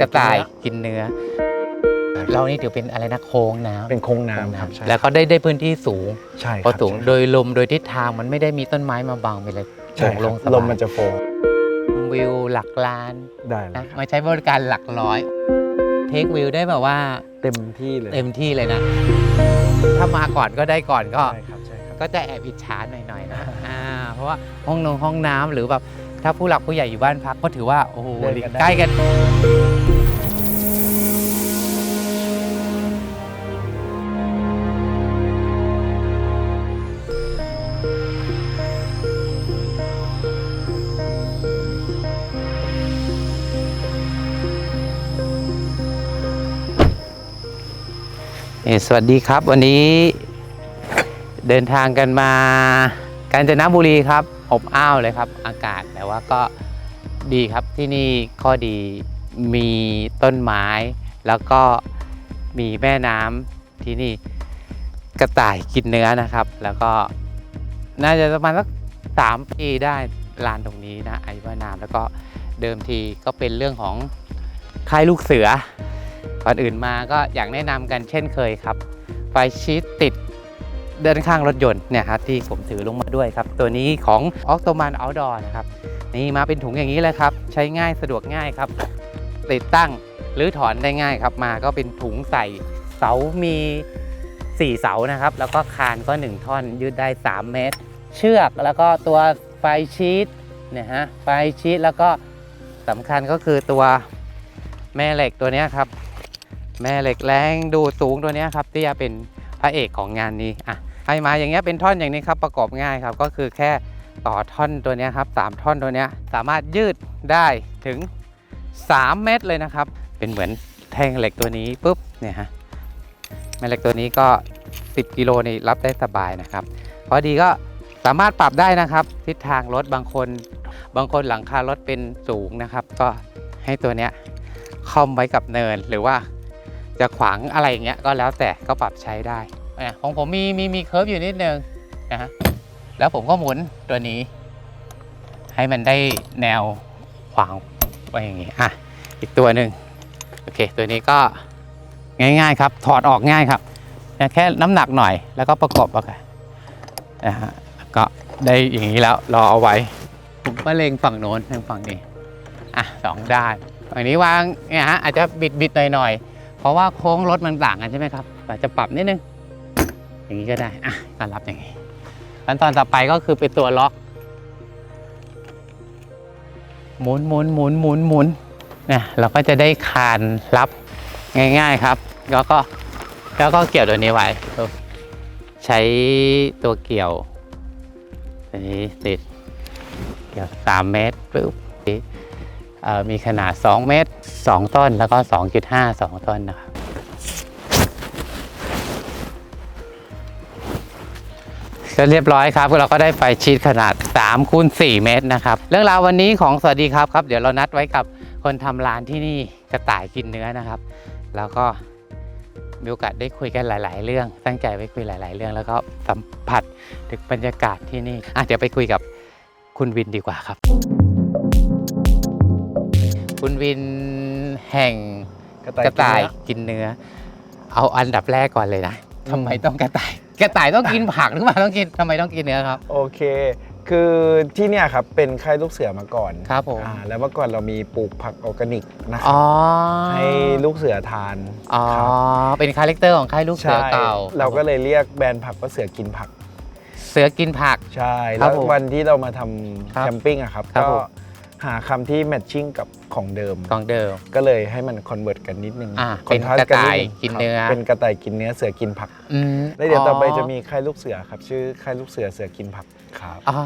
กระต่ายกินเนื้อกินเนื้อเรานี่ถือเป็นอะไรนะโค้งน้ำเป็นโค้งโค้งน้ำครับใช่แล้วก็ได้ได้พื้นที่สูงใช่พอสูงใช่โดยลมโดยทิศทางมันไม่ได้มีต้นไม้มาบังไปเลยใช่โปร่งคลรับงสบายลมมันจะโฟล์วิวหลักล้านได้เลยนะครับมาใช้บริการหลักร้อยเทควิวได้แบบว่าเต็มที่เลยเต็มที่เลยนะ ถ้ามาก่อนก็ได้ก่อนก็ใช่ครับใช่ครับก็จะแอบอิจฉาหน่อยๆนะอ่าเพราะว่าห้องนงห้องน้ำหรือแบบ ถ้าผู้หลักผู้ใหญ่อยู่บ้านพักก็ถือว่าโอ้โหเดินกันได้ ใกล้กัน เอ่อสวัสดีครับวันนี้เดินทางกันมากาญจนบุรีครับ อบอ้าวเลยครับ อากาศแต่ว่าก็ดีครับที่นี่ข้อดีมีต้นไม้ แล้วก็มีแม่น้ำที่นี่กระต่ายกินเนื้อนะครับ แล้วก็น่าจะประมาณสักสามปีได้ลานตรงนี้นะไอ้ว่านามแล้วก็เดิมทีก็เป็นเรื่องของค่ายลูกเสือ ก่อนอื่นมาก็อยากแนะนำกันเช่นเคยครับ ไฟชีตติด เดินข้างรถยนต์เนี่ยครับที่ผมถือลงมาด้วยครับ ตัวนี้ของ o c t o m a n Outdoor นะครับ นี่มาเป็นถุงอย่างนี้เลยครับ ใช้ง่ายสะดวกง่ายครับ ติดตั้งหรือถอนได้ง่ายครับ มาก็เป็นถุงใส่เสามี 4 เสานะครับ แล้วก็คานก็ 1 ท่อนยืดได้ 3 เมตร เชือกแล้วก็ตัวไฟชีตเนี่ยฮะไฟชีตแล้วก็สำคัญก็คือตัวแม่เหล็กตัวนี้ครับ แม่เหล็กแรงดูสูงตัวนี้ครับที่จะเป็นพระเอกของงานนี้อะ ให้มาอย่างเงี้ยเป็นท่อนอย่างนี้ครับประกอบง่ายครับ ก็คือแค่ต่อท่อนตัวนี้ครับสามท่อนตัวนี้สามารถยืดได้ถึง 3 เมตรเลยนะครับ เป็นเหมือนแท่งเหล็กตัวนี้ปุ๊บเนี่ยฮะแม่เหล็กตัวนี้ก็ 10 กิโลนี่รับได้สบายนะครับพอดีก็สามารถปรับได้นะครับ ทิศทางรถบางคน บางคนหลังคารถเป็นสูงนะครับ ก็ให้ตัวเนี้ยคอมไว้กับเนินหรือว่าจะขวางอะไรอย่างเงี้ยก็แล้วแต่ก็ปรับใช้ได้ ของผมมีมีมีเคิร์ฟอยู่นิดนึงนะฮะแล้วผมก็หมุนตัวนี้ ให้มันได้แนวขวางไว้อย่างงี้อะอีกตัวหนึ่งโอเค ตัวนี้ก็ง่ายๆครับถอดออกง่ายครับแค่น้ำหนักหน่อยแล้วก็ประกบเอากันนะฮะก็ได้อย่างนี้แล้วรอเอาไว้ผมก็เลงฝั่งโน้นเลงฝั่งนี้อะสองด้านฝั่งนี้วางเนี่ยฮะอาจจะบิดบิดๆหน่อยเพราะว่าโค้งรถมันต่างกันใช่ไหมครับอาจจะปรับนิดนึง อย่างนี้ก็ได้ อะก็รับอย่างนี้ขั้นตอนต่อไปก็คือเป็นตัวล็อก หมุนหมุนหมุนหมุนหมุนเนี่ยเราก็จะได้คานรับง่าย ๆครับ แล้วก็แล้วก็เกี่ยวตัวนี้ไว้ ใช้ตัวเกี่ยวตัวนี้ติดเกี่ยว3เมตรปุ๊บมีขนาด 2 เมตร 2 ต้นแล้วก็ 2.5 2 ต้นนะครับ ก็เรียบร้อยครับเราก็ได้ไฟชีตขนาด3คูณ4เมตรนะครับ เรื่องราววันนี้ของสวัสดีครับครับ เดี๋ยวเรานัดไว้กับคนทำร้านที่นี่กระต่ายกินเนื้อนะครับ แล้วก็มีโอกาสได้คุยกันหลาย ๆ เรื่อง ตั้งใจไว้คุยหลาย ๆ เรื่อง แล้วก็สัมผัสถึงบรรยากาศที่นี่อะเดี๋ยวไปคุยกับคุณวินดีกว่าครับ คุณวินแห่งกระต่ายกินเนื้อ เอาอันดับแรกก่อนเลยนะ ทำไมต้องกระต่าย กระต่ายต้องกินผักหรือเปล่าต้องกินทำไมต้องกินเนื้อครับ โอเค คือที่เนี่ยครับเป็นค่ายลูกเสือมาก่อนครับผม อ่าแล้วเมื่อก่อนเรามีปลูกผักออร์แกนิกนะครัอ๋บอให้ลูกเสือทานอ๋อ ครับเป็นคาแรคเตอร์ของค่ายลูกเสืใช่อเก่าเราก็เลยเรียกแบรนด์ผักว่าเสือกินผัก เสือกินผัก ใช่ ครัแล้บวผมวันที่เรามาทครับำแคมปิ้งอะครับ ครับก็ผม หาคำที่แมทชิ่งกับของเดิมของเดิม ก็เลยให้มันคอนเวิร์ตกันนิดนึงอ่าคอนทราสเป็นกระต่ายดงกินเนื้อ ครับเป็นกระต่ายกินเนื้อเสือกินผัก อืมแล้วเดี๋ยวต่อไปจะมีค่ายลูกเสือครับ ชื่อค่ายลูกเสือเสือกินผักครับ อ๋อ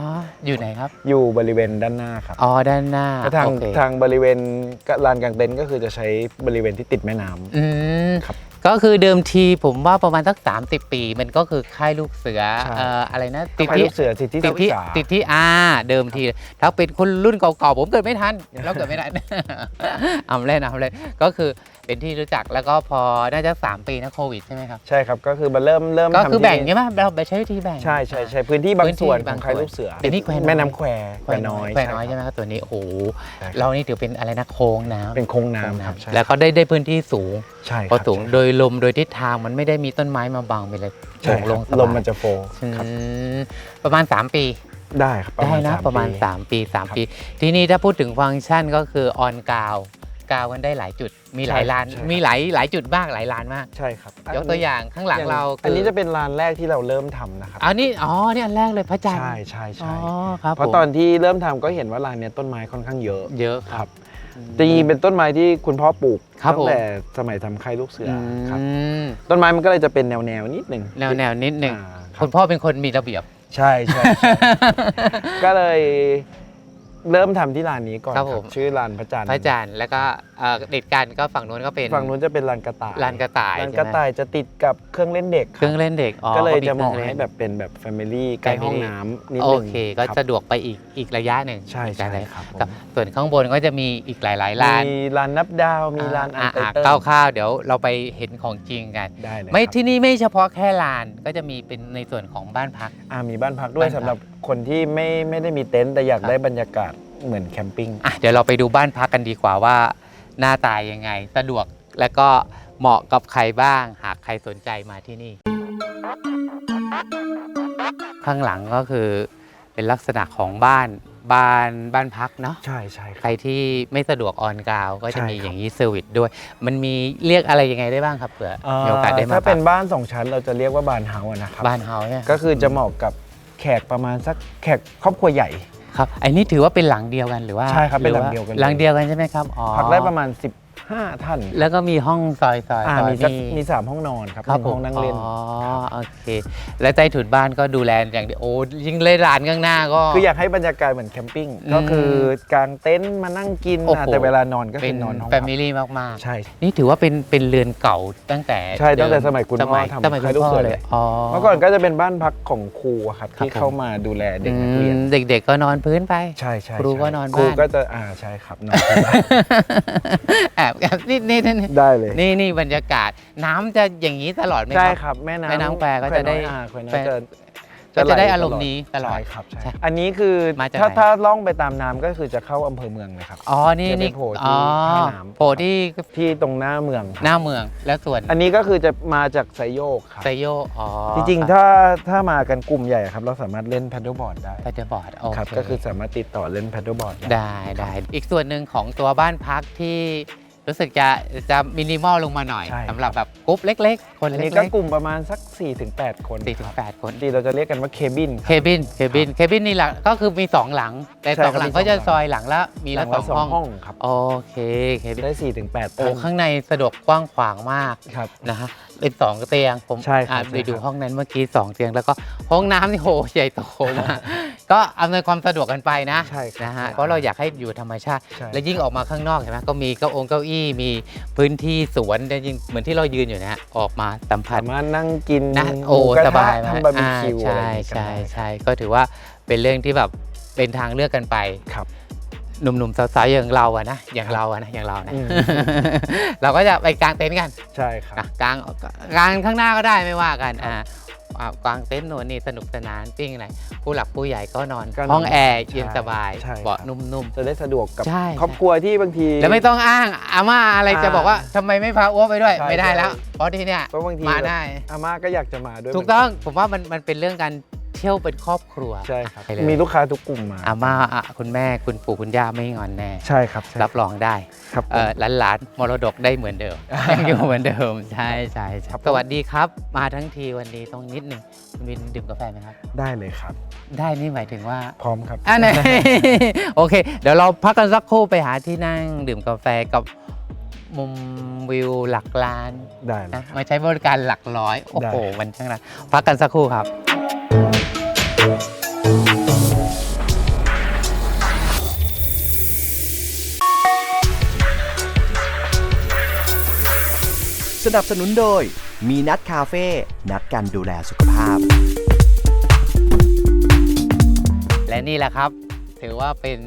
อยู่ไหนครับ อยู่บริเวณด้านหน้าครับอ๋อ ด้านหน้าก็ทางโอเคทางบริเวณลานกลางเต็นท์ก็คือจะใช้บริเวณที่ติดแม่น้ำ อืมครับ ก็คือเดิมทีผมว่าประมาณสัก 30 ปี มันก็คือค่ายลูกเสือใช่ เอ่ออะไรนะติติดดที่ลูกเสือสิทธิติศึดกที่ษาติดที่อาเดิมทีถ้าเป็นคนรุ่นเก่าๆผมเกิดไม่ทันเราเกิดไม่ทันอำเล่นอำเล่นก็คือ เป็นที่รู้จักแล้วก็พอน่าจะ 3 ปีนะโควิดใช่ไหมครับ ใช่ครับ ก็คือมันเริ่มเริ่มก็ทำคือที่แบ่งใช่ไหมเราไปใช้วิธีแบ่ง ใช่ใช่ใช่พื้นที่บางพื้นที่ส่วนขบาองงส่วนใครลูกเสือแต่นี่แควน้อย แม่น้ำแควแควน้อยแควน้อยใช่ไหมครับตัวนี้โอ้โหใช่ครับเรานี่ถือเป็นอะไรนะโค้งน้ำเป็นโค้งโค้งน้ำครับใช่แล้วก็ได้ได้พื้นที่สูง ใช่พอครับสูงใช่โดยลมโดยทิศทางมันไม่ได้มีต้นไม้มาบังไปเลยใช่โปร่งครับลงสบายลมมันจะโฟล์อืครับมประมาณ 3 ปี ได้ครับได้นะสประมาณ ปี 3 ปี3ปี ที่นี่ถ้าพูดถึงฟังก์ชันก็คือออนกาว กาวกันได้หลายจุด มีหลายใช่ลานใช่ครับ มีหลายหลายจุดมากหลายลานมากใช่ครับยกตัวอย่างข้างหลังเราอันนี้คืจะเป็นลานแรกที่เราเริ่มทำนะครับอันนี้อ๋อนี่อันแรกเลยพระจันทร์ใช่ใช่อ๋อใช่ครับเพราะผมตอนที่เริ่มทำก็เห็นว่าลานเนี้ยต้นไม้ค่อนข้างเยอะเยอะคครัรับ บ จริงๆเป็นต้นไม้ที่คุณพ่อปลูกครับตั้ผม งแต่สมัยทำค่ายลูกเสืออือครับมต้นไม้มันก็เลยจะเป็นแนวแนวๆนิดหนึ่งแนวแนวนิดหนึ่งอ่าครัคุบณพ่อเป็นคนมีระเบียบ ใช่ใช่ใช่ ก็เลย เริ่มทำที่ลานนี้ก่อนครับคผรัมบชื่อลานพระจันทร์พระจันทร์แล้วก็เอ่อติดกันก็ฝั่งนู้นก็เป็นฝั่งนู้นจะเป็นลานกระต่ายลานกระต่ายลานใช่ไหมกระต่ายจะติดกับเครื่องเล่นเด็กเครื่องเล่นเด็กอ๋อก็เลยมีจะเหมาะครื่องล่นให้แบบเป็นแบบแฟมิลี่ใกล้ห้องน้ำนิดโอนึงเค ก็ครับสะดวกไปอีกอีกระยะหนึ่งใช่อีกใช่ระยะครับผมกับส่วนข้างบนก็จะมีอีกหลายๆลานมีลานนับดาวมีลานอันไตอะเติ้ลคร่าวๆเดี๋ยวเราไปเห็นของจริงกัน ได้เลยไม่ครับที่นี่ไม่เฉพาะแค่ลานก็จะมีเป็นในส่วนของบ้านพัก อ่ามีบ้านพักด้วยบ้านพัก สำหรับ คนที่ไม่ไม่ได้มีเต็นท์แต่อยากครับได้บรรยากาศเหมือนแคมปิ้งอะเดี๋ยวเราไปดูบ้านพักกันดีกว่าว่าหน้าตายังไง สะดวกและก็เหมาะกับใครบ้าง หากใครสนใจมาที่นี่ ข้างหลังก็คือเป็นลักษณะของบ้านบ้านบ้านพักเนาะใช่ใช่คใครัรบที่ไม่สะดวกออนกราวก็จะใช่มีครับอย่างนี้เซอร์วิสด้วย มันมีเรียกอะไรยังไงได้บ้างครับเผื่อมีโอกาสได้มาถ้าเป็นพักบ้านสองชั้นเราจะเรียกว่าบานเฮาส์อะนะครับ บ้านเฮาเนี่ยก็คือจะเหมาะกับ แขกประมาณสักแขกครอบครัวใหญ่ ครับอันนี้ถือว่าเป็นหลังเดียวกันหรือว่าใช่ครับเป็นรือหลังเดียวกันเลย หลังเดียวกันใช่ไหมครับอ๋อ พักได้ประมาณ 15ท่านแล้วก็มีห้องซอยซอยอ่าซอยมีสักนี่มีสามห้องนอนครับครับหนึ่งห้องนั่งเล่น อ๋อโอเค และใต้ถุนบ้านก็ดูแลอย่างดีโอ้ยิ่งเล่นร้านข้างหน้าก็ คืออยากให้บรรยากาศเหมือนแคมปิ้งอืมก็คือกางเต็นท์มานั่งกินโอ้โห อะแต่เวลานอนก็เป็คืนอนอนห้องแฟพักมิลี่มากใช่ ๆ นี่ถือว่าเป็นเป็นเรือนเก่าตั้งแต่ใช่ตั้งแต่เดิสมัยคุณสพ่อมัยทำสมัยคุณค่ายลูกพ่อเสือเลยอ๋อ เมื่อก่อนก็จะเป็นบ้านพักของครูอะครับ ครับที่ผม เข้ามาดูแลเด็กนักเรียน อืมเด็กๆก็นอนพื้นไป ใช่ใช่ครูใช่ก็นอนครูบ้าน ก็จะอ่าใช่ครับนอนที่บ้านแอบแอบนี่นี่นี่ได้เลยนี่นี่บรรยากาศน้ำจะอย่างนี้ตลอดไหมใช่ครับ ครับแม่น้ำแม่น้ำแควก็จะได้แควน้อยอ่าแควน้อแควยจะก็จะได้ไหลอารมณ์นี้ตลอด ใช่ครับใช่ใช่อันนี้คือมาจากถ้าไหน ถ้าล่องไปตามน้ำก็คือจะเข้าอำเภอเมืองเลยครับ อ๋อนี่จะไปนี่โผล่ที่อ๋อท่าน้ำ โผล่ที่ที่ตรงหน้าเมืองครับหน้าเมืองแล้วส่วนอันนี้ก็คือจะมาจากไซโยกครับไซโยอ๋อจริงๆถ้าถ้ามากันกลุ่มใหญ่ครับ เราสามารถเล่นแพดเดิลบอร์ดได้ไปเดอร์บอร์ดโอครับเคก็คือสามารถติดต่อเล่นแพดเดิลบอร์ดได้ได้ได้อีกส่วนหนึ่งของตัวบ้านพักที่ รู้สึกจะจะมินิมอลลงมาหน่อยใช่ สำหรับแบบกรุ๊ปเล็ก ๆ คนอันเล็นี้กก็กลุ่มประมาณสัก 4-8 คนๆสี่ถึคงรับแปดคน ปกติเราจะเรียกกันว่าเคบิน เคบิน เคบิน เคบินนี่แหละก็คือมีสองหลัง แต่ใช่สองครับหลังมีก็จะสองหลังซอยหลังละมีหลัละงสละองสอห้องงห้องครับ โอเค เคบิน ได้4-8โอ้ท่านข้างในสะดวกกว้างขวางมากครับ นะฮะเป็นสองเตียงผมใช่ครับอะใช่ไปดูครับห้องนั้นเมื่อกี้สองเตียงแล้วก็ห้องน้ำนี่โหใหญ่โตมากก็อำนวยความสะดวกกันไปนะใช่ครับนะฮะใช่เพราะเราอยากให้อยู่ธรรมชาติ ใช่และยิ่งออกมาข้างนอกเห็นไหมก็มีเก้าองเก้าอี้มีพื้นที่สวนแต่ยิ่งเหมือนที่เรายืนอยู่นะฮะออกมาสัมผัส สามารถนั่งกินนะโอ้หมูกระสทะบายมากทำบาร์บีคิวอ่าอะไรใช่อย่างงี้กันใช่ได้ ใช่ก็ถือว่าเป็นเรื่องที่แบบเป็นทางเลือกกันไปครับ หนุ่มๆสาวๆอย่างเราอะนะอย่างเราอะนะอย่างเรานะ อืม เราก็จะไปกางเต็นท์กันใช่ครับ นะกางกางข้างหน้าก็ได้ไม่ว่ากันอ่าอ่ากางเต็นท์โน่นนี่สนุกสนานปิ้งอะไรผู้หลักผู้ใหญ่ก็นอน ก็นอนห้องแอร์ใช่เย็นสบายใช่เบาะครับนุ่ม จะได้สะดวกกับใช่ ครอบครัวที่บางที ๆ แล้วไม่ต้องอ้างอาม่าอะไรจะอ่าบอกว่าทำไมไม่พาอ้วไปด้วย ใช่ไม่ได้ใช่แล้วเพราะที่เนี่ยเพราะบางทีมาได้ อาม่าก็อยากจะมาด้วยถูกต้องผมว่ามันมันเป็นเรื่องการเที่ยวเป็นครอบครัวใช่ครับ ไปเลยมีลูกค้าทุกกลุ่มมา อาม่าอะคุณแม่คุณปู่คุณย่าไม่งอนแน่ ใช่ครับใช่รับรองได้ครับผม เออหลานๆมรดกได้เหมือนเดิม ยังอยู่เหมือนเดิมใช่ใช่ใช่ครับผม สวัสดีครับ มาทั้งทีวันนี้ต้องนิดหนึ่งคุณวินดื่มกาแฟไหมครับ ได้เลยครับ ได้นี่หมายถึงว่า พร้อมครับ อันไหน โอเค เดี๋ยวเราพักกันสักครู่ไปหาที่นั่งดื่มกาแฟกับมุมวิวหลักล้านได้เลย นะมาใช้บริการหลักร้อย โอ้ได้โหมันช่างนะพักกันสักครู่ครับ สนับสนุนโดย มีนัดคาเฟ่ นัดกันดูแลสุขภาพ และนี่แหละครับ ถือว่าเป็น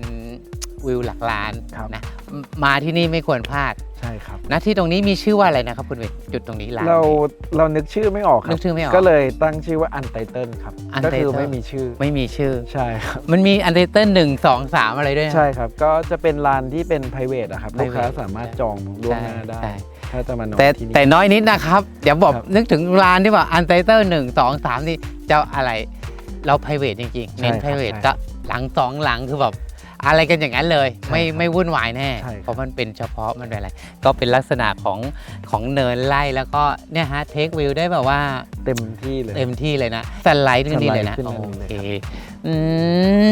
วิวหลักล้านครับ นะ มาที่นี่ไม่ควรพลาด ใช่ครับหน้าที่ตรงนี้มีชื่อว่าอะไรนะครับคุณวินจุดตรงนี้ร้านเราเรานึกชื่อไม่ออกครันึบกชื่อไม่ออกก็เลยตั้งชื่อว่าอันไตเติลครับ Untitled ก็คือไม่มีชื่อไม่มีชื่อ ใช่ครับมันมีอันเดอร์เตหนึ่งสองสามอะไรด้วยนะ ใช่ครับก็จะเป็นร้านที่เป็น p r i v a t อะครับลูกค้า private สามารถจองล่วงหน้าได้ ใช่ ถ้าจะมานอนแต่ที่นี่ แต่น้อยนิดนะครับ เดี๋ยวบอกครับนึกถึงร้านที่ว่าอันเตอร์หนึ่งสองสามนี่เจ้าอะไร เรา p r i v a t จริงๆ เน้น ใช่ p ครั r บ i v a t ใช่ ก็หลังสองหลังคือแบบ อะไรกันอย่างนั้นเลยใช่ไม่ครับไม่วุ่นวายแน่ ใช่ครับ เพราะมันเป็นเฉพาะมันเป็นอะไร ก็เป็นลักษณะของของเนินไล่แล้วก็เนี่ยฮะเทควิวได้แบบว่าเต็มที่เลย เต็มที่เลยนะสไลด์ขึ้นนี่เลยนะสไลด์ขึ้นโออันนี้เลยเคครับ อื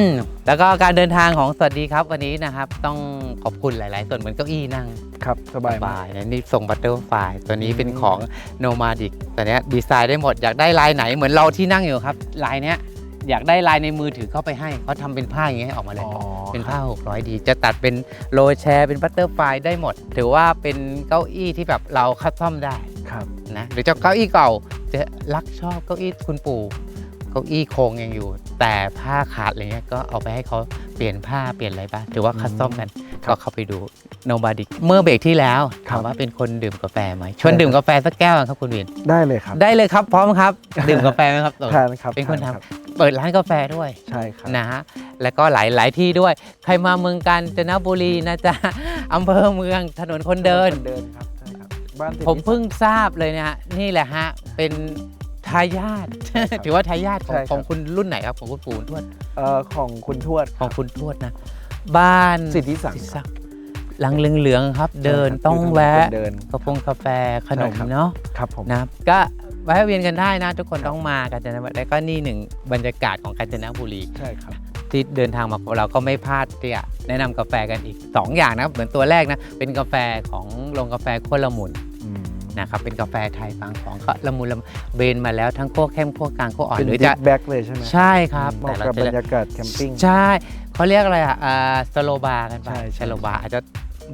มแล้วก็การเดินทางของสวัสดีครับวันนี้นะครับ ต้องขอบคุณหลาย ๆ ส่วนเหมือนเก้าอี้นั่ง ครับสบายมากบายนะนี่ทรงบัตเตอร์ไฟตัวนี้อืมเป็นของโนมาดิกตัวเนี้ยดีไซน์ได้หมดอยากได้ลายไหนเหมือนเราที่นั่งอยู่ครับ ลายเนี้ย อยากได้ลายในมือถือเข้าไปให้เขาทำเป็นผ้าอย่างเงี้ยให้ออกมาเลยอ๋อเป็นผ้า 600 ดี จะตัดเป็นโรลแชร์เป็นบัตเตอร์ไฟได้หมด ถือว่าเป็นเก้าอี้ที่แบบเราคัสตอมได้ครับนะ หรือจะเก้าอี้เก่า จะรักชอบเก้าอี้คุณปู่ เก้าอี้โครงยังอยู่ แต่ผ้าขาดอะไรเงี้ยก็เอาไปให้เขาเปลี่ยนผ้าเปลี่ยนอะไรบ้างถือว่าคัสตอมกันครับก็เข้าไปดูโนบาดิเมื่อเบรกที่แล้วครัถาบมว่าเป็นคนดื่มกาแฟไหมชวนดื่มกาแฟสักแก้วครับคุณวิน ได้เลยครับ ได้เลยครับพร้อมครับ ดื่มกาแฟไหมครับทานครับเป็นคนทำรับ เปิดร้านกาแฟด้วยใช่ครับนะฮะแล้วก็หลายหลายที่ด้วย ใครมาเมืองกาญจนบุรีนะจ๊ะอำเภอเมืองถนนคนเดิน เดินครับใช่ครับบ้านศรษฐีผมเพิ่งทราบเลยนะฮะนี่แหละฮะเป็นทายาทครับถือว่าทายาทของใช่ครับของคุณรุ่นไหนครับของคุณปู่คุณทวดเอ่อของคุณทวดของคุณทวดนะ บ้านสิทธิศักดิ์สิทธิศักดิ์หลังเหลืองๆครับ เดินใช่ครับต้องยู่ถนนแวะคนเดินกาแฟกาแฟขนมใช่ครับเนาะครับผมนะครับก็ แวะเวียนกันได้นะ ทุกคนต้องมากันนะแล้วก็นี่หนึ่งบรรยากาศของกาญจนบุรีใช่ครับที่เดินทางมาของเราก็ไม่พลาดที่จะแนะนำกาแฟกันอีก 2 อย่างนะครับเหมือนตัวแรกนะเป็นกาแฟของโรงกาแฟโคตรละมุนอืมนะครับเป็นกาแฟไทยบางของก็ละมุนละมุนเบนมาแล้วทั้งขั้วเข้มขั้วกลางขั้วอ่อนเป็นหรือดิจะฟแบ็กเลยใช่ไหมใช่ครับเหมาะแต่กับเราบรจะรยากาศแคมปิ้งใช่เขาเรียกอะไรอะอ่าสโลบาร์กันไปใช่ใช่สโลบาร์อาจจะ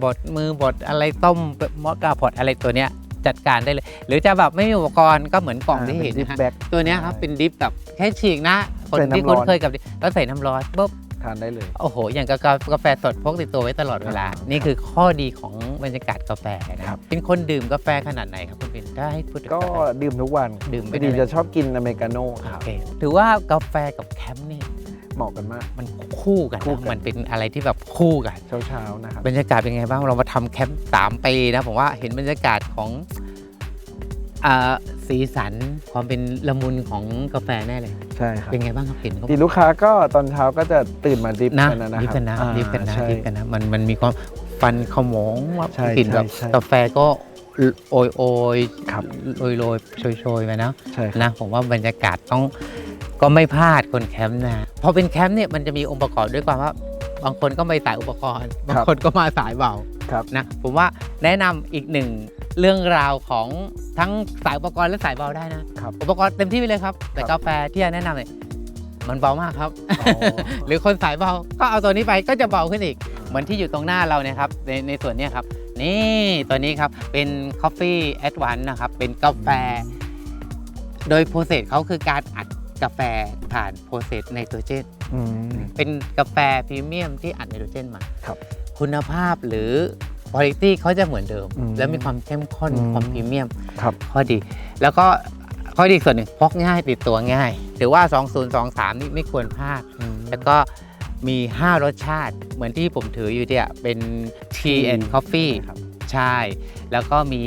บดมือบดอะไรต้มมอสกาพอดอะไรตัวเนี้ย จัดการได้เลย หรือจะแบบไม่มีอุปกรณ์ก็เหมือนกล่องที่เห็นดิฟนะฮะแบ็กตัวเนี้ยครับเป็นดิฟแบบแค่ฉีกนะคนใส่น้ำที่คุ้นร้อนเคยกับดิฟแล้วใส่น้ำร้อนปุ๊บ ทานได้เลย โอ้โห อย่างกากาแฟสดพกติดตัวไว้ตลอดเวลาอ่านี่คือข้อดีของบรรยากาศกาแฟนะครับเป็นคนดื่มกาแฟขนาดไหนครับคุณเป็นถ้าให้พูดถึงก็กาแฟดื่มทุกวันดื่มพอดีไปได้จะชอบกินอเมริกาโน่คโอรับเคถือว่ากาแฟกับแคมป์นี่ เหมาะกันมาก มันคู่กันคู่นะกัน มันเป็นอะไรที่แบบคู่กันเช้าๆนะครับบรรยากาศเป็นไงบ้าง เรามาทำแคมป์สามปีนะผมว่าเห็นบรรยากาศของอ่าสีสันความเป็นละมุนของกาแฟแน่เลย ใช่ครับเป็นไงบ้างครับเห็นเขาทีลูกค้าก็ตอนเช้าก็จะตื่นมาดริฟนะกันนะดิฟครับกันนะอ่าดิฟกันนะใช่ดิฟกันนะมันมันมีความฟันขโมงว่าใช่กลิ่นแบบใช่ใช่กาแฟก็โอยโอยครับโรยโรยโชยโชยไปนะ ใช่ครับ นะผมว่าบรรยากาศต้อง ก็ไม่พลาดคนแคมป์นะพอเป็นแคมป์เนี่ยมันจะมีองค์ประกอบด้วยความว่าบางคนก็ไม่สายอุปกรณ์ บางคนก็มาสายเบาครับนะผมว่าแนะนำอีกหนึ่งเรื่องราวของทั้งสายอุปกรณ์และสายเบาได้นะครับอุปกรณ์เต็มที่ไปเลยครับ แต่ครับกาแฟที่จะแนะนำเนี่ยมันเบามากครับอ๋อหรือคนสายเบาก็เอาตัวนี้ไปก็จะเบาขึ้นอีก เหมือนที่อยู่ตรงหน้าเราเนี่ยครับในในส่วนเนี้ยครับ นี่ตัวนี้ครับเป็น Coffee Advance นะครับ เป็นกาแฟ โดยโปรเซสเขาคือการอัด กาแฟผ่านโปรเซสไนโตรเจนอืมเป็นกาแฟพรีเมียมที่อัดไนโตรเจนมาครับคุณภาพหรือคุณภาพเขาจะเหมือนเดิมอืมแล้วมีความเข้มข้นอืมความพรีเมียมครับข้อดี แล้วก็ข้อดีอีกส่วนหนึ่งพกง่ายติดตัวง่าย ถือว่า 2023 นี่ไม่ควรพลาดอืมแล้วก็มี 5 รสชาติเหมือนที่ผมถืออยู่เนี่ยเป็น Tea and Coffee ครับใช่ แล้วก็มี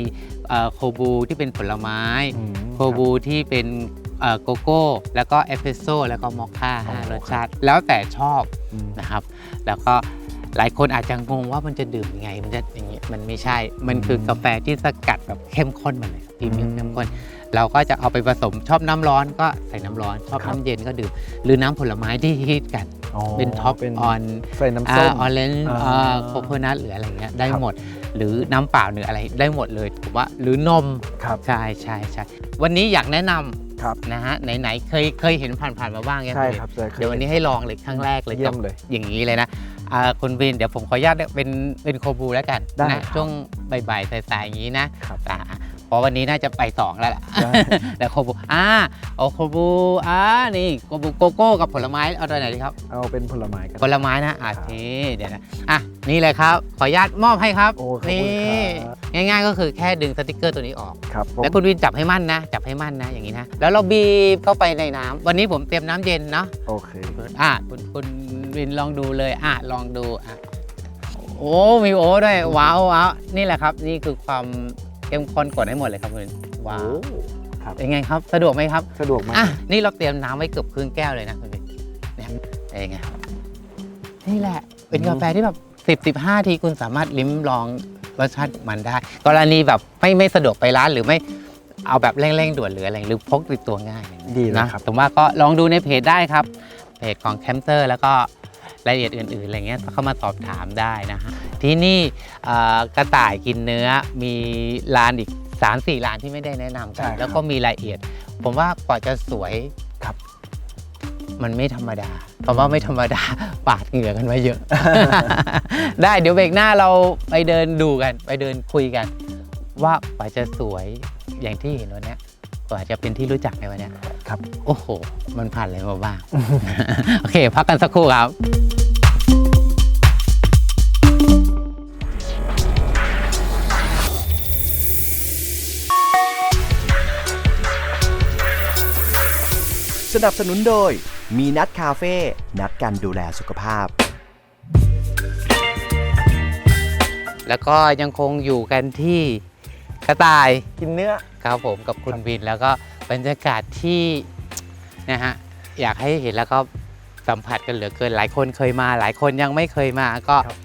โคบูที่เป็นผลไม้อืมโคบูที่เป็น โกโก้ แล้วก็เอสเปรสโซ่แล้วก็มอคค่าอ๋อห้ารสชาติ แล้วแต่ชอบอืม นะครับ แล้วก็หลายคนอาจจะงงว่ามันจะดื่มยังไง มันจะอย่างนี้มันไม่ใช่ มันคือกาแฟที่สกัดแบบเข้มข้นมาเลยพรีเมียมเข้มข้น เราก็จะเอาไปผสมชอบน้ำร้อนก็ใส่น้ำร้อน ชอบครับ น้ำเย็นก็ดื่ม หรือน้ำผลไม้ที่ฮิตกัน เป็นท็อปเป็นออนใส่น้ำอ่าส้มออเรนจ์อ่าโคโคนัทหรืออะไรเงี้ยได้ครับ หมด หรือน้ำเปล่าหรืออะไรได้หมดเลยผมว่าหรือนม ครับ ใช่ใช่ใช่วันนี้อยากแนะนำ ครับนะฮะไหนๆเคยเคยเห็นผ่านๆมาบ้างยังใช่ครับเดี๋ยววันนี้ให้ลองเลยครั้งแรกเลยเยี่ยกับมเลย อย่างนี้เลยนะอ่าคุณวินเดี๋ยวผมขออนุญาตเป็นเป็นโคบูแล้วกันได้นะครับช่วงบ่ายๆสายๆอย่างนี้นะค รับอ่าเพราะวันนี้น่าจะไปสองแล้วล่ะได้แต่โคบูอ่าเอาโคบูอ่านี่โคบูโกโก้กับผลไม้เอาตัวไหนดีครับ เอาเป็นผลไม้กันผลไม้นะอะครับทีเดี๋ยวนะอะนี่เลยครับ ขออนุญาตมอบให้ครับโอ้ขอบคุณนี่ครับง่ายๆก็คือแค่ดึงสติกเกอร์ตัวนี้ออกครับผมแล้วคุณวินจับให้มั่นนะ จับให้มั่นนะอย่างนี้นะ แล้วเราบีบเข้าไปในน้ำวันนี้ผมเตรียมน้ำเย็นเนาะโอเคอะคุณคุณวินลองดูเลยอะลองดูอะโอ้มีโอ้ด้วยว้าวว้าวนี่แหละครับ นี่คือความ เข้มข้นกดให้หมดเลยครับคุณวินว้าวครับเป็นไงครับสะดวกไหมครับสะดวกมากอะนี่เราเตรียมน้ำไว้เกือบครึ่งแก้วเลยนะคุณวินเนี่ยเป็นไงนี่แหละเป็นกาแฟที่แบบสิบสิบห้าทีคุณสามารถลิ้มลองรสชาติมันได้ กรณีแบบไม่ไม่สะดวกไปร้านหรือไม่เอาแบบเร่งๆด่วนหรืออะไรหรือพกติดตัวง่ายอย่างนี้ดีเลยนะครับผมว่าก็ลองดูในเพจได้ครับเพจของแคมเตอร์แล้วก็ รายละเอียดอื่นๆอะไรเงี้ยเข้ามาสอบถามได้นะฮะที่นี่เอ่อกระต่ายกินเนื้อมีร้านอีก 3 4ร้านที่ไม่ได้แนะนำใช่กันครับแล้วก็มีรายละเอียด ผมว่ากว่าจะสวยครับมันไม่ธรรมดาเพราะว่าไม่ธรรมดา ปาดเหงื่อกันมาเยอะ ได้เดี๋ยวเบรกหน้าเราไปเดินดูกัน ไปเดินคุยกัน ว่ากว่าจะสวยอย่างที่เห็นวันเนี้ยกว่าจะเป็นที่รู้จักในวันเนี้ยครับ โอ้โห มันผ่านอะไรมาบ้าง โอเค พักกันสักครู่ครับ สนับสนุนโดย มีนัดคาเฟ่ นัดกันดูแลสุขภาพ แล้วก็ยังคงอยู่กันที่กระต่ายกินเนื้อ ครับผมกับคุณวินแล้วก็บรรยากาศที่นะฮะอยากให้เห็นแล้วก็สัมผัสกันเหลือเกินหลายคนเคยมา หลายคนยังไม่เคยมาก็ครับ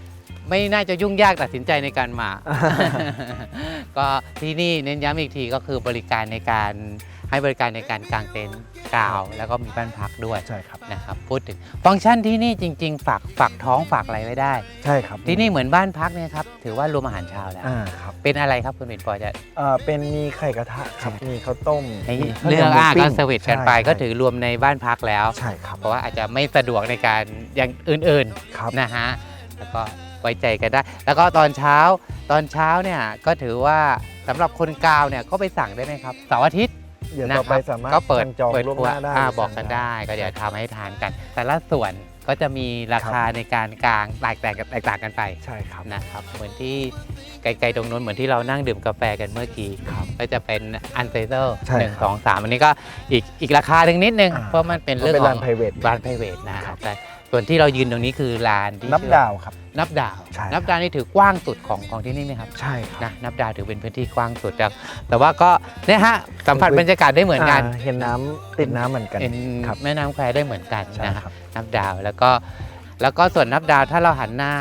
ไม่น่าจะยุ่งยากตัดสินใจในการมา ก็ที่นี่เน้นย้ำอีกทีก็คือบริการในการ ให้บริการในการกางเต็นท์กาว แล้วก็มีบ้านพักด้วยใช่ครับ นะครับพูดถึงฟังก์ชันที่นี่จริง ๆ ฝากฝากท้องฝากอะไรไว้ได้ ใช่ครับที่นี่เหมือนบ้านพักเนี่ยครับถือว่ารวมอาหารเช้าแล้ว อ่าครับเป็นอะไรครับคุณเบนพอจะเอ่อเป็นมีไข่กระทะครับมีข้าวต้มให้มีข้าวหนีเลืยวอกหมูอ่าปิ้ก็งเซอร์วิสกันไปใช่ก็ถือรวมในบ้านพักแล้ว ใช่ครับเพราะว่าอาจจะไม่สะดวกในการอย่างอื่นครับ ๆนะฮะแล้วก็ไว้ใจกันได้ แล้วก็ตอนเช้าตอนเช้าเนี่ยก็ถือว่าสำหรับคนกาวเนี่ยก็ไปสั่งได้ไหมครับเสาร์อาทิตย์ เดี๋ยวนะต่อคไปรับสามารถก็เปิดสั่งจองเปิดล่วงครัวหน้าได้อ่าหรืบอกกันได้ก็เดี๋ยวทำให้ทานกัน แต่ละส่วนก็จะมีราคาในการกลางแตกต่างกันแตกต่างกันไปใช่ครับ นะครับเหมือนที่ไกลๆตรงนู้นเหมือนที่เรานั่งดื่มกาแฟกันเมื่อกี้ครับก็จะเป็นอันเซเซอร์ใช่หนึ่งครับสองสามอันนี้ก็อีกอีกราคาหนึ่งนิดนึงอ่า เพราะมันเป็นเรื่องเป็นขร้าอน ง private ร้านไพรเวทนะครับ แต่ ส่วนที่เรายืนตรงนี้คือลานที่นับชื่อดาวครับ นับดาว ใช่ครับนับดาวนี่ถือกว้างสุดของของที่นี่ไหมครับใช่ครับ นะนับดาวถือเป็นพื้นที่กว้างสุดแต่แต่ว่าก็เนี่ยฮะสัมผัสบรรยากาศได้เหมือนกันาเห็นน้ำติดน้ำเหมือนกันเห็นครับแม่น้ำแควได้เหมือนกันใช่นะครับครับ นับดาวแล้วก็แล้วก็ส่วนนับดาวถ้าเราหันหน้า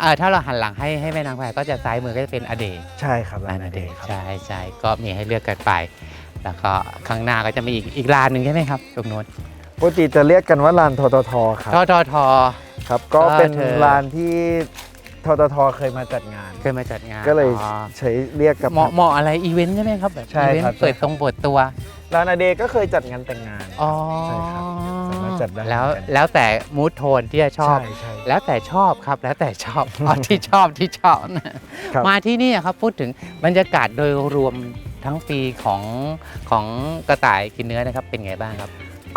เออถ้าเราหันหลังให้ให้แม่นางแควก็จะซ้ายมือก็จะเป็นอเดชใช่ครับร้าร้านนออเดเดชชครับ ใช่ใช่ก็มีให้เลือกกันไป แล้วก็ข้างหน้าก็จะมีอีกอีกร้านหนึ่งใช่ไหมครับตรงโน้น ปกติจะเรียกกันว่าร้านทททครับทอทอทอครับก็ก็เป็นเธอร้านที่ทททเคยมาจัดงาน เคยมาจัดงานก็เลยอ๋อใช้เรียกกับ เหมาะเหมาะอะไรอีเวนต์ใช่ไหมครับแบบใช่อีเวนครับ ต์เปิดตรงเปิดตัวร้านอเดชก็เคยจัดงานแต่งงาน อ๋อใช่ครับสามารถจัดได้แล้วเหมือนกัน แล้วแต่มูทโทนที่จะชอบ ใช่ใช่ แล้วแต่ชอบครับแล้วแต่ชอบ เอาที่ชอบที่ชอบนะครับ มาที่นี่ครับพูดถึงบรรยากาศโดยรวมทั้งปีของของกระต่ายกินเนื้อนะครับเป็นไงบ้างครับ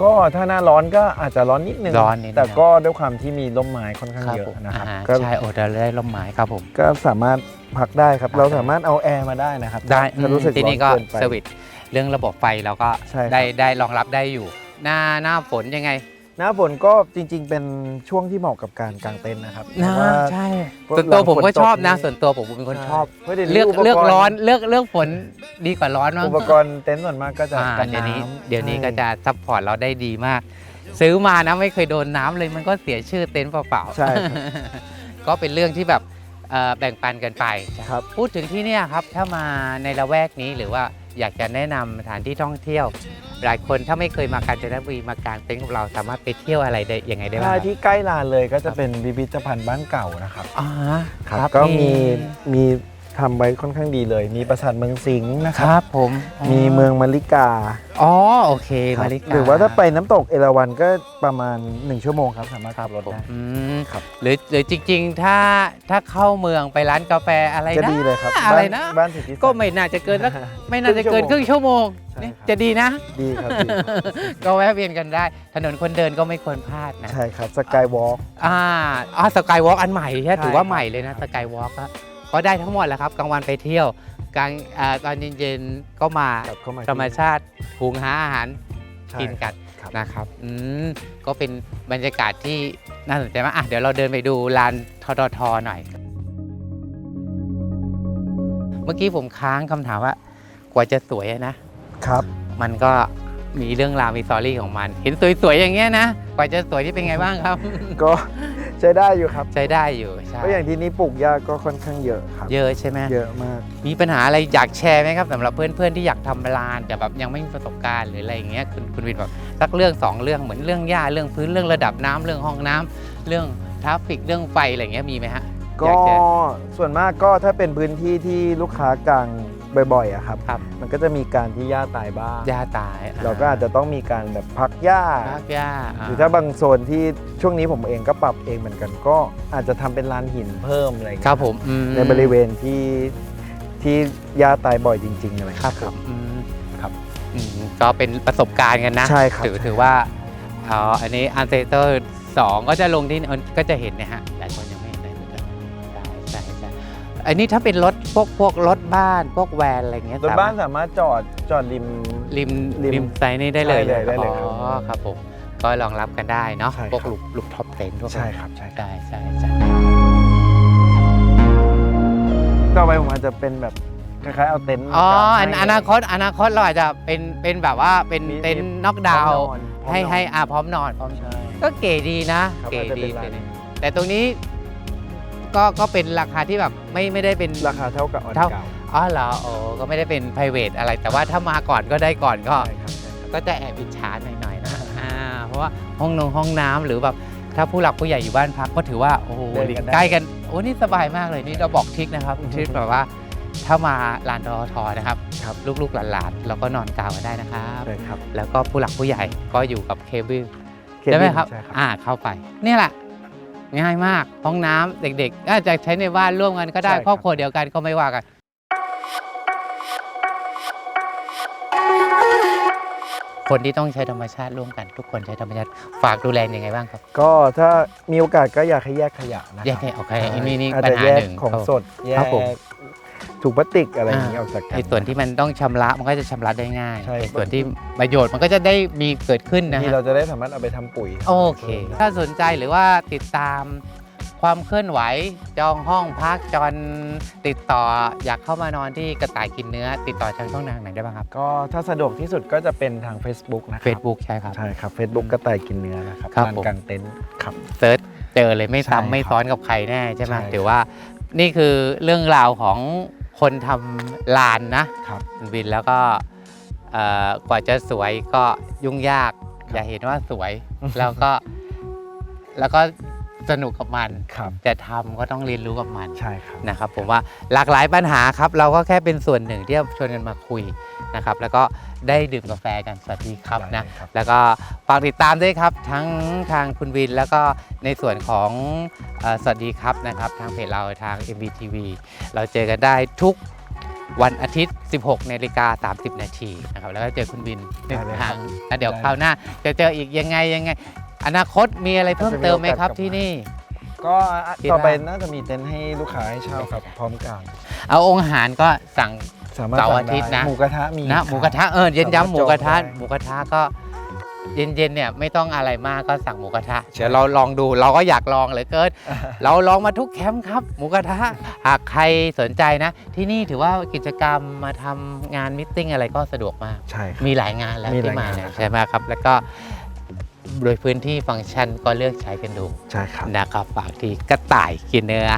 ก็ถ้าหน้าร้อนก็อาจจะร้อนนิดนึงร้อนนิดนึง แต่ก็ด้วยความที่มีร่มไม้ค่อนข้างเยอะผมนะครับอ่าก็ใช่โอดได้ลมไม้ครับผม ก็สามารถพักได้ครับพักเราสามารถเอาแอร์มาได้นะครับได้ถ้ารู้สึกที่ร้อนี่นก็เกินไปสวิตช์เรื่องระบบไฟเราก็ใช่ครับ ได้ได้รองรับได้อยู่ หน้าหน้าฝนยังไง หน้าฝนก็จริง ๆ เป็นช่วงที่เหมาะกับการกางเต็นท์นะครับนะเพราะว่าใช่พวกส่วนตัวผมก็หลังฝนตกชอบนะนี่ส่วนตัวผมเป็นคนชอบ เพราะดี๋ยวเลือกปเลือกณ์ร้อนเลือกเลือกฝนดีกว่าร้อนมั้งอุปกรณ์เต็นท์ส่วนมากก็จะอ่ากันเดี๋ยวนี้ น้ำเดี๋ยวนี้ใช่ก็จะซัพพอร์ตเราได้ดีมาก ซื้อมานะไม่เคยโดนน้ำเลยมันก็เสียชื่อเต็นท์เปล่าๆใช่ครับก็เป็นเรื่องที่แบบ เอ่อแบ่งปันกันไป ครับ พูดถึงที่เนี่ยครับถ้ามาในละแวกนี้หรือว่าอยากจะแนะนำสถานที่ท่องเที่ยว หลายคนถ้าไม่เคยมากาญจนบุรีมากางเต็นท์กับเราสามารถไปเที่ยวอะไรได้ยังไงได้บ้างถ้าครับที่ใกล้ลานเลยก็จะเป็นพิพิธภัณฑ์บ้านเก่านะครับ อ๋อครับก็มีมี ทำไว้ค่อนข้างดีเลย มีปราสาทเมืองสิงห์นะคครับรับผมอ๋มีเมืองมาริกาอ๋อโอเคครับมาริกาหรือว่าถ้าไปน้ำตกเอราวัณก็ประมาณ 1 ชั่วโมงครับสามารถขับรถผมได้ อืมครับ หรือหรือจริง ๆ ถ้าถ้าเข้าเมืองไปร้านกาแฟอะไรจะนะ ดีเลยครับอะไรบ้านะบ้านสิทธิศัดิ์ ก็ไม่น่าจะเกินสักไม่น่าจะเกินครึ่งชั่วโมงใช่นี่ครับ จะดีนะ ดีครับดีก็แวะเวียนกันได้ ถนนคนเดินก็ไม่ควรพลาดนะ ใช่ครับสกายวอล์ก อ่าอ่าสกายวอล์กอันใหม่ใช่ใช่ถือว่าครับใหม่เลยนะสกายวอล์ก ก็ได้ทั้งหมดแหละครับกลางวันไปเที่ยวกลางอ่าตอนเย็นๆก็มากลับเข้ามาธรรมชาติหุงหาอาหารใช่กินกันครับ นะครับอืมก็เป็นบรรยากาศที่น่าสนใจมากอะเดี๋ยวเราเดินไปดูลานทททหน่อย เมื่อกี้ผมค้างคำถามว่ากว่าจะสวยอะนะ ครับ มันก็มีเรื่องราวมีสตอรี่ของมัน เห็นสวยๆอย่างเงี้ยนะ กว่าจะสวยที่เป็นไงบ้างครับ ก็ ใช้ได้อยู่ครับใช้ได้อยู่ใช่ก็อย่างที่นี้ปลูกหญ้าก็ค่อนข้างเยอะครับ เยอะใช่ไหมเยอะมาก มีปัญหาอะไรอยากแชร์ไหมครับสำหรับเพื่อนๆที่อยากทำร้านแต่แบบยังไม่มีประสบการณ์หรืออะไรอย่างเงี้ยคุณคุณวินแบบสักเรื่องสองเรื่องเหมือนเรื่องหญ้าเรื่องพื้นเรื่องระดับน้ำเรื่องห้องน้ำเรื่องทราฟฟิกเรื่องไฟอะไรอย่างเงี้ยมีไหมฮะอก็ยากจะส่วนมากก็ถ้าเป็นพื้นที่ที่ลูกค้ากลาง บ่อยๆอะครับ ครับ มันก็จะมีการที่หญ้าตายบ้าง หญ้าตายเราก็อาจจะต้องมีการแบบพักหญ้าพักหญ้าหรือถ้าบางโซนที่ช่วงนี้ผมเองก็ปรับเองเหมือนกัน ก็อาจจะทำเป็นลานหินเพิ่มอะไรอย่างคเงี้ยรับผมอืมในบริเวณที่ที่หญ้าตายบ่อยจริง ๆ อะไรอย่างครับเงี้ยผมอืมครับอืมก็เป็นประสบการณ์กันนะใช่ครับถือถือว่าอ๋ออันนี้อันเซเตอร์สองก็จะลงที่ก็จะเห็นนะฮะ อันนี้ถ้าเป็นรถพวกพวกรถบ้านพวกแวนอะไรเงี้ยรถบ้านสมรถสามารถจอดจอดริม ริมริมริมไซน์นี่ได้เลยใช่เลยได้เลยครับอ๋อครับผมก็รองรับกันได้เนาะใช่พวกครับลูกลูกท็อปเต็นท์พวกใช่ครับใช่ครับได้ใช่ใช่ต่อไปผมอาจจะเป็นแบบคล้ายๆเอาเต็นท์อ๋ออันให้ อนาคตอนาคตเราอาจจะเป็นเป็นแบบว่าเป็นมี เต็นมีท์น็อกดาวน์พร้อมนอนให้ให้พร้มนอนอ่าพร้อมนอนพร้อมใช่ ก็เก๋ดีนะ ครับเก๋อาจจะดีเป็นร้าน เก๋ดีแต่ตรงนี้ ก็ก็เป็นราคาที่แบบไม่ไม่ได้เป็นราคาเท่ากับออนเท่าเก่าอ๋อเหรอโอ้ก็ไม่ได้เป็น p r i v a t อะไร แต่ว่าถ้ามาก่อนก็ได้ก่อนก็ ใช่ครับใช่ครับ ก็จะแอบอิจฉาหน่อยๆนะอ่าเพราะว่าห้องนงห้องน้ำหรือแบบถ้าผู้หลักผู้ใหญ่อยู่บ้านพักก็ถือว่า โอ้โหเดินกันได้ใกล้กัน โอ้นี่สบายมากเลยนี่เราบอกทริกนะครับทริกแบบว่า ถ้ามาลานทอทอนะครับครับลูกๆหลานๆเราก็นอนกลางกันได้นะครับ ใช่ครับแล้วก็ผู้หลักผู้ใหญ่ก็อยู่กับเคเบิลเคได้ไหมบินครับ ใช่ครับ อ่า เข้าไป เนี่ยแหละ ง่ายมากห้องน้ำเด็กๆอาจจะใช้ในบ้านร่วมกันก็ได้ใช่ครับ ครอบครัวเดียวกันก็ไม่ว่ากัน คนที่ต้องใช้ธรรมชาติร่วมกัน ทุกคนใช้ธรรมชาติฝากดูแลยังไงบ้างครับก็ถ้ามีโอกาสก็อยากให้แยกขยะนะแยคกรับให้โอเคใช่นี่นี่อาจปัญจะหาแยกหนึ่งของครับ สด แยครับกผม ถุงพลาสติกอะไรอย่างนี้ออกจากกัน ไอ้ส่วนที่มันต้องชำระมันก็จะชำระได้ง่ายใช่ ไอ้ส่วนที่ประโยชน์มันก็จะได้มีเกิดขึ้นนะที่ฮะ เราจะได้สามารถเอาไปทำปุ๋ยโอเค ถ้าสนใจหรือว่าติดตามความเคลื่อนไหว จองห้องพักจอนติดต่ออยากเข้ามานอนที่กระต่ายกินเนื้อ ติดต่อทางช่องทางไหนได้บ้างครับ ก็ถ้าสะดวกที่สุดก็จะเป็นทาง Facebook นะครับ Facebook ใช่ครับ ใช่ครับ Facebook กระต่ายกินเนื้อนะครับครับลานผม กลางเต็นท์ครับ เซิร์ชเจอเลยไม่ใช่ซ้ำไม่ครับซ้อนกับใครแน่ใช่ไหมใช่ครับ ถือว่า นี่คือเรื่องราวของคนทำลานนะครับคุณวินแล้วก็เอ่อกว่าจะสวยก็ยุ่งยาก อย่าเห็นว่าสวย แล้วก็ แล้วก็สนุกกับมัน ครับจะทำก็ต้องเรียนรู้กับมัน ใช่ครับ นะครับผมว่าหลากหลายปัญหาครับเราก็แค่เป็นส่วนหนึ่งที่จะชวนกันมาคุยนะครับ แล้วก็ ได้ดื่มกาแฟกันสวัสดีครับนะได้ครับ แล้วก็ฝากติดตามด้วยครับ ทั้งทางคุณวิน แล้วก็ในส่วนของเอ่อสวัสดีครับนะครับทางเพจเราทาง MBTV เราเจอกันได้ทุกวันอาทิตย์ 16นาฬิกา30 นาทีนะครับแล้วก็เจอคุณวินหนึ่งได้เลยคครัรั้บงแล้วเดี๋ยวคราวหน้าจะเจออีกยังไงยังไง อนาคตมีอะไรเพิ่มเติมไหมครับที่นี่ ก็คิดว่าต่อไปน่าจะมีเต็นท์ให้ลูกค้าให้เช่าครับพร้อมกัน เอาองค์อาหารก็สั่ง สามารถเสาร์สั่อางทิตย์ได้นะ หมูกระทะมีนะหมูกระทะเออเย็นย้ำหมูกระทะสามารถจองได้หมูกระทะก็เย็นๆเนี่ยไม่ต้องอะไรมากก็สั่งหมูกระทะใช่เดี๋ยวเราลองดูเราก็อยากลองเหลือเกินเราลองมาทุกแคมป์ครับหมูกระทะหากใครสนใจนะ ที่นี่ถือว่ากิจกรรมมาทำงานมิทติ้งอะไรก็สะดวกมาก ใช่ครับ มีหลายงานแล้วมีหที่ลายมางานเนี่ยครับ ใช่ไหมครับ แล้วก็โดยพื้นที่ฟังก์ชันก็เลือกใช้กันดูใช่ครับ นะครับฝากที่กระต่ายกินเนื้อ